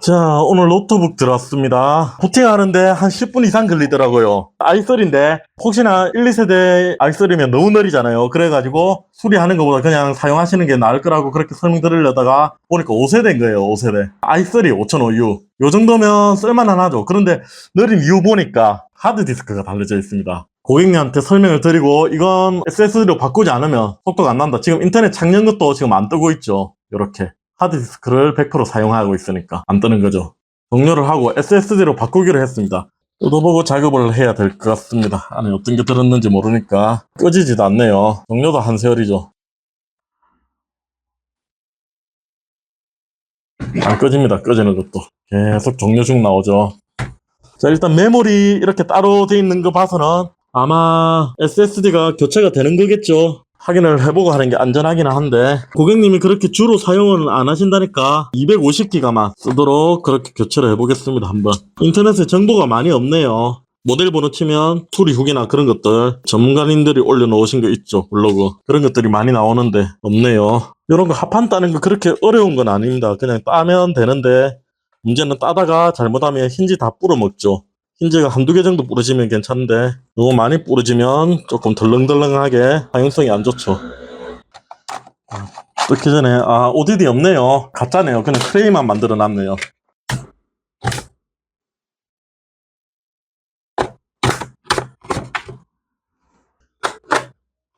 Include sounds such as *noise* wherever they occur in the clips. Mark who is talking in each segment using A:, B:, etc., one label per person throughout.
A: 자, 오늘 노트북 들어왔습니다. 부팅하는데 한 10분 이상 걸리더라고요. i3인데, 혹시나 1, 2세대 i3면 너무 느리잖아요. 그래가지고, 수리하는 것보다 그냥 사용하시는 게 나을 거라고 그렇게 설명드리려다가, 보니까 5세대인 거예요, 5세대. i3 5005U. 요 정도면 쓸만은 하죠. 그런데 느린 이유 보니까, 하드디스크가 달려져 있습니다. 고객님한테 설명을 드리고, 이건 SSD로 바꾸지 않으면 속도가 안 난다. 지금 인터넷 작년 것도 지금 안 뜨고 있죠. 요렇게. 하드디스크를 100% 사용하고 있으니까 안 뜨는 거죠. 종료를 하고 SSD로 바꾸기로 했습니다. 뜯어보고 작업을 해야 될 것 같습니다. 안에 어떤 게 들었는지 모르니까 꺼지지도 않네요. 종료도 한 세월이죠. 안 꺼집니다. 꺼지는 것도. 계속 종료 중 나오죠. 자, 일단 메모리 이렇게 따로 돼 있는 거 봐서는 아마 SSD가 교체가 되는 거겠죠. 확인을 해보고 하는 게 안전하기는 한데 고객님이 그렇게 주로 사용은 안 하신다니까 250기가만 쓰도록 그렇게 교체를 해보겠습니다 한번. 인터넷에 정보가 많이 없네요. 모델 번호 치면 수리 후기나 그런 것들 전문가님들이 올려놓으신 거 있죠 블로그. 그런 것들이 많이 나오는데 없네요. 이런 거 합판 따는 거 그렇게 어려운 건 아닙니다. 그냥 따면 되는데 문제는 따다가 잘못하면 힌지 다 뿌려먹죠 힌지가 한두 개 정도 부러지면 괜찮은데 너무 많이 부러지면 조금 덜렁덜렁하게 사용성이 안 좋죠. 아, 뜯기 전에 아 ODD 없네요. 가짜네요. 그냥 트레이만 만들어 놨네요.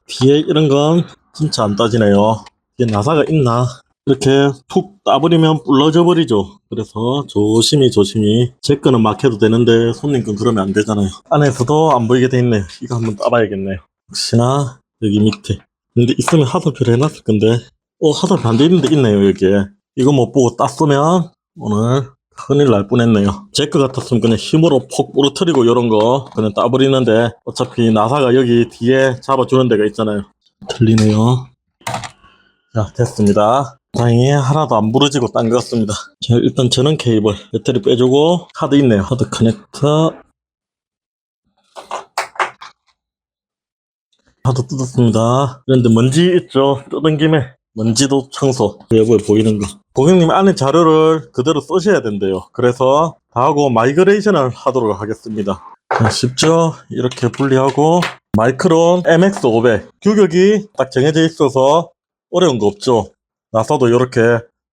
A: 뒤에 이런 건 진짜 안 따지네요. 이게 나사가 있나 이렇게 툭 따버리면 불러져 버리죠. 그래서 조심히 조심히 제 거는 막 해도 되는데 손님 건 그러면 안 되잖아요. 안에서도 안 보이게 돼 있네요. 이거 한번 따봐야겠네요. 혹시나 여기 밑에 근데 있으면 하설표를 해놨을 건데 어 하설표 안 돼 있는데 있네요 여기에 이거 못 보고 땄으면 오늘 큰일 날 뻔했네요. 제 거 같았으면 그냥 힘으로 폭 부러뜨리고 이런 거 그냥 따버리는데 어차피 나사가 여기 뒤에 잡아주는 데가 있잖아요. 틀리네요. 자 됐습니다. 다행히 하나도 안 부러지고 딴 것 같습니다. 자, 일단 전원 케이블, 배터리 빼주고, 카드 있네요. 카드 커넥터. 카드 뜯었습니다. 그런데 먼지 있죠? 뜯은 김에 먼지도 청소. 여보에 보이는 거. 고객님 안에 자료를 그대로 쓰셔야 된대요. 그래서 다 하고 마이그레이션을 하도록 하겠습니다. 자, 쉽죠? 이렇게 분리하고, 마이크론 MX500. 규격이 딱 정해져 있어서 어려운 거 없죠? 나사도 이렇게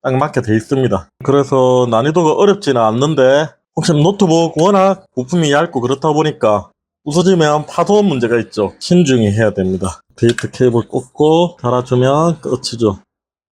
A: 딱 맞게 돼 있습니다. 그래서 난이도가 어렵지는 않는데 혹시 노트북 워낙 부품이 얇고 그렇다 보니까 부서지면 파손 문제가 있죠. 신중히 해야 됩니다. 데이트 케이블 꽂고 달아주면 끝이죠.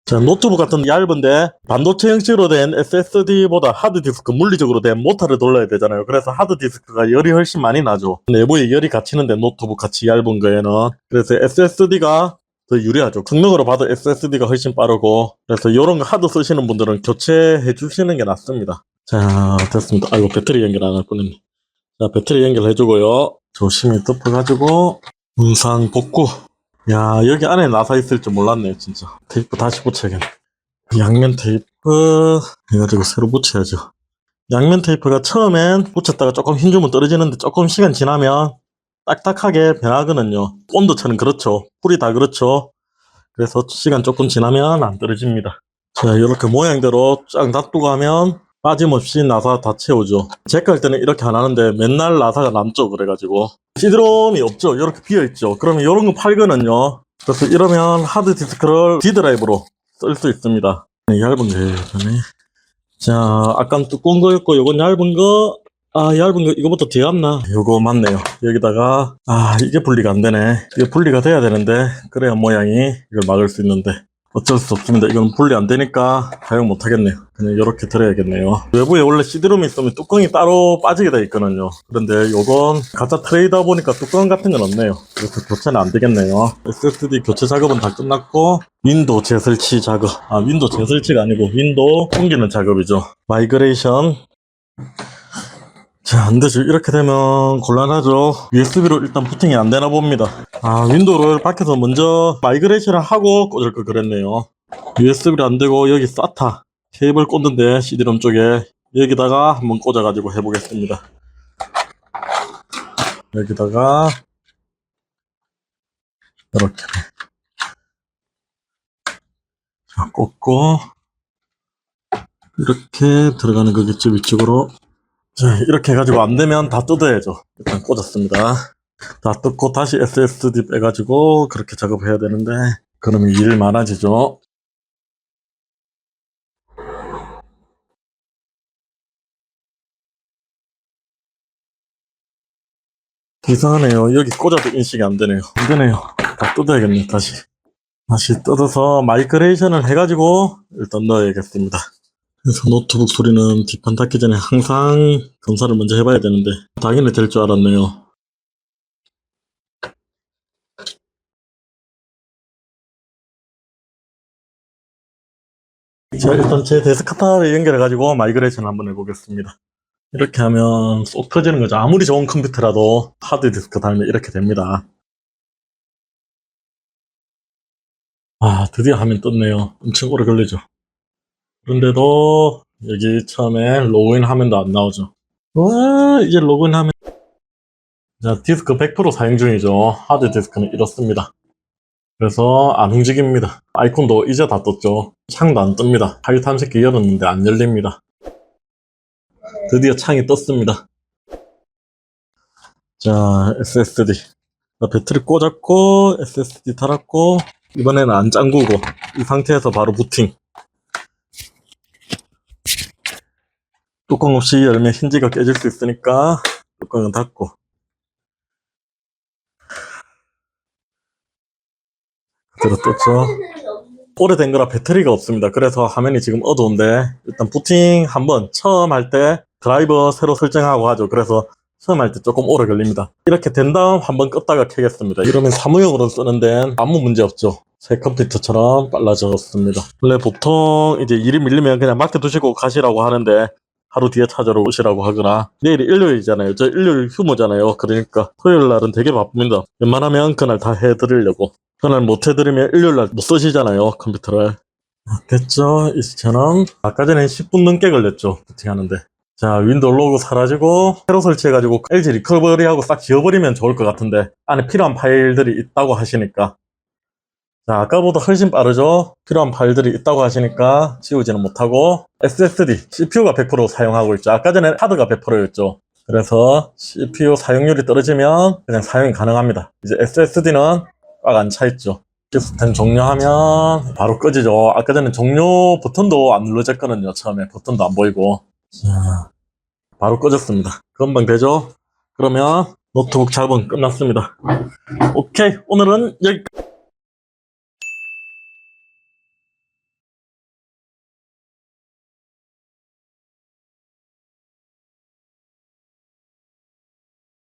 A: 자, 노트북 같은 얇은데 반도체 형식으로 된 SSD보다 하드디스크 물리적으로 된 모터를 돌려야 되잖아요. 그래서 하드디스크가 열이 훨씬 많이 나죠. 내부에 열이 갇히는데 노트북 같이 얇은 거에는. 그래서 SSD가 더 유리하죠. 성능으로 봐도 SSD가 훨씬 빠르고 그래서 이런 거 하드 쓰시는 분들은 교체해 주시는 게 낫습니다. 자 됐습니다. 아이고 배터리 연결 안 할 뻔했네. 자 배터리 연결해 주고요. 조심히 덮어가지고 문상 복구. 야 여기 안에 나사 있을 줄 몰랐네요 진짜. 테이프 다시 붙여야겠네. 양면 테이프 해가지고 새로 붙여야죠. 양면 테이프가 처음엔 붙였다가 조금 힘 주면 떨어지는데 조금 시간 지나면 딱딱하게 변하거든요. 온도차는 그렇죠. 풀이 다 그렇죠. 그래서 시간 조금 지나면 안 떨어집니다. 자, 이렇게 모양대로 쫙 놔두고 하면 빠짐없이 나사 다 채우죠. 제거 할 때는 이렇게 안 하는데 맨날 나사가 남죠. 그래가지고. 시드롬이 없죠. 이렇게 비어있죠. 그러면 이런 거 팔거든요. 그래서 이러면 하드 디스크를 D드라이브로 쓸 수 있습니다. 네, 얇은 거 해요, 전에. 자, 아까 두꺼운 거였고, 요건 얇은 거, 아, 얇은 거, 이거부터 뒤였나? 요거 맞네요. 여기다가, 아, 이게 분리가 안 되네. 이게 분리가 돼야 되는데, 그래야 모양이 이걸 막을 수 있는데. 어쩔 수 없습니다. 이건 분리 안 되니까 사용 못 하겠네요. 그냥 이렇게 들어야겠네요. 외부에 원래 CD롬이 있으면 뚜껑이 따로 빠지게 돼 있거든요. 그런데 요건 가짜 트레이다 보니까 뚜껑 같은 건 없네요. 그래서 교체는 안 되겠네요. SSD 교체 작업은 다 끝났고, 윈도우 재설치 작업. 아, 윈도우 재설치가 아니고 윈도우 옮기는 작업이죠. 마이그레이션. 자, 안 되죠. 이렇게 되면 곤란하죠. USB로 일단 부팅이 안 되나 봅니다. 아, 윈도우를 밖에서 먼저 마이그레이션을 하고 꽂을 걸 그랬네요. USB로 안 되고 여기 SATA 케이블 꽂는데 CD롬 쪽에 여기다가 한번 꽂아가지고 해보겠습니다. 여기다가 이렇게 자, 꽂고 이렇게 들어가는 거겠죠, 위쪽으로. 자, *laughs* 이렇게 해가지고 안 되면 다 뜯어야죠. 일단 꽂았습니다. 다 뜯고 다시 SSD 빼가지고 그렇게 작업해야 되는데, 그러면 일 많아지죠. 이상하네요. 여기 꽂아도 인식이 안 되네요. 안 되네요. 다 뜯어야겠네, 다시. 다시 뜯어서 마이그레이션을 해가지고 일단 넣어야겠습니다. 그래서 노트북 소리는 뒷판 닫기 전에 항상 검사를 먼저 해봐야 되는데 당연히 될 줄 알았네요. 자, 일단 제 데스크탑에 연결해가지고 마이그레이션 한번 해보겠습니다. 이렇게 하면 쏙 터지는 거죠. 아무리 좋은 컴퓨터라도 하드디스크 달면 이렇게 됩니다. 아, 드디어 화면 떴네요. 엄청 오래 걸리죠. 그런데도 여기 처음에 로그인 화면도 안 나오죠. 와, 이제 로그인 하면 자, 디스크 100% 사용 중이죠. 하드 디스크는 이렇습니다. 그래서 안 움직입니다. 아이콘도 이제 다 떴죠. 창도 안 뜹니다. 파일 탐색기 열었는데 안 열립니다. 드디어 창이 떴습니다. 자, SSD. 자, 배터리 꽂았고, SSD 달았고, 이번에는 안 짱구고, 이 상태에서 바로 부팅. 뚜껑 없이 열면 힌지가 깨질 수 있으니까, 뚜껑은 닫고. 그대로 떴죠. 오래된 거라 배터리가 없습니다. 그래서 화면이 지금 어두운데 일단 부팅 한번 처음 할 때 드라이버 새로 설정하고 하죠. 그래서 처음 할 때 조금 오래 걸립니다. 이렇게 된 다음 한번 껐다가 켜겠습니다. 이러면 사무용으로 쓰는 데는 아무 문제 없죠. 새 컴퓨터처럼 빨라졌습니다. 원래 보통 이제 일이 밀리면 그냥 맡겨두시고 가시라고 하는데 하루 뒤에 찾아러 오시라고 하거나 내일이 일요일이잖아요. 저 일요일 휴무잖아요. 그러니까 토요일 날은 되게 바쁩니다. 웬만하면 그날 다 해드리려고. 그날 못 해드리면 일요일 날 못 쓰시잖아요. 컴퓨터를. 아, 됐죠? 이처럼 아까 전에 10분 넘게 걸렸죠. 부팅하는데. 자, 윈도우 로고 사라지고 새로 설치해가지고 LG 리커버리하고 싹 지워버리면 좋을 것 같은데 안에 필요한 파일들이 있다고 하시니까 자, 아까보다 훨씬 빠르죠? 필요한 파일들이 있다고 하시니까 지우지는 못하고 SSD, CPU가 100% 사용하고 있죠. 아까 전에 하드가 100%였죠. 그래서 CPU 사용률이 떨어지면 그냥 사용이 가능합니다. 이제 SSD는 꽉 안 차 있죠. 시스템 종료하면 바로 꺼지죠. 아까 전에 종료 버튼도 안 눌러졌거든요. 처음에 버튼도 안 보이고. 자, 바로 꺼졌습니다. 금방 되죠? 그러면 노트북 작업은 끝났습니다. 오케이, 오늘은 여기까지.